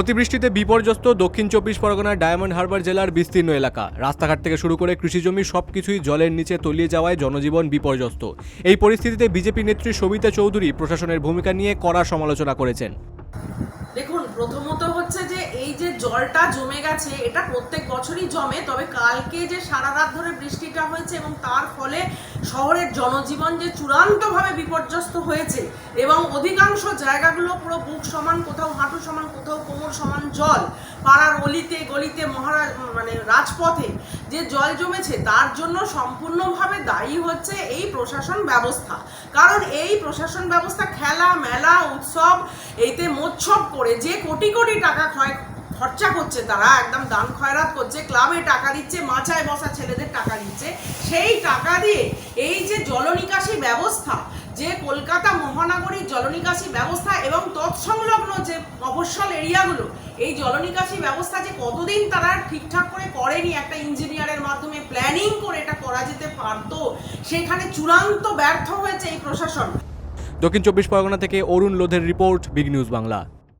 অতিবৃষ্টিতে বিপর্যস্ত দক্ষিণ চব্বিশ পরগনার ডায়মন্ড হারবার জেলার বিস্তীর্ণ এলাকা। রাস্তাঘাট থেকে শুরু করে কৃষিজমি সবকিছুই জলের নিচে তলিয়ে যাওয়ায় জনজীবন বিপর্যস্ত। এই পরিস্থিতিতে বিজেপি নেত্রী সবিতা চৌধুরী প্রশাসনের ভূমিকা নিয়ে কড়া সমালোচনা করেছেন। দেখুন, প্রথমত হচ্ছে যে এই যে জলটা জমে গেছে, এটা প্রত্যেক বছরই জমে, তবে কালকে যে সারা রাত ধরে বৃষ্টিটা হয়েছে এবং তার ফলে শহরের জনজীবন যে চূড়ান্তভাবে বিপর্যস্ত হয়েছে, এবং অধিকাংশ জায়গাগুলো পুরো বুক সমান, কোথাও হাঁটু সমান, কোথাও সমান জল। পাড়ার অলিতে, গলিতে, মহারাজ মানে রাজপথে যে জল জমেছে, তার জন্য সম্পূর্ণভাবে দায়ী হচ্ছে এই প্রশাসন ব্যবস্থা। কারণ এই প্রশাসন ব্যবস্থা খেলা, মেলা, উৎসব এইতে মোৎসব করে যে কোটি কোটি টাকা ক্ষয়, খরচা করছে তারা, একদম দান খয়রাত করছে, ক্লাবে টাকা দিচ্ছে, মাচায় বসা ছেলেদের টাকা দিচ্ছে, সেই টাকা দিয়ে এই যে জলনিকাশি ব্যবস্থা, যে কলকাতা মহানগরীর জলনিকাশি ব্যবস্থা এবং তৎসংলগ্ন মফস্বল এরিয়াগুলো, এই জলনিকাশি ব্যবস্থা যে কতদিন তারা ঠিকঠাক করে করেনি একটা ইঞ্জিনিয়ারের মাধ্যমে প্ল্যানিং করে এটা করা যেতে পারতো, সেখানে চূড়ান্ত ব্যর্থ হয়েছে এই প্রশাসন। দক্ষিণ চব্বিশ পরগনা থেকে অরুণ লোধের রিপোর্ট, বিগ নিউজ বাংলা।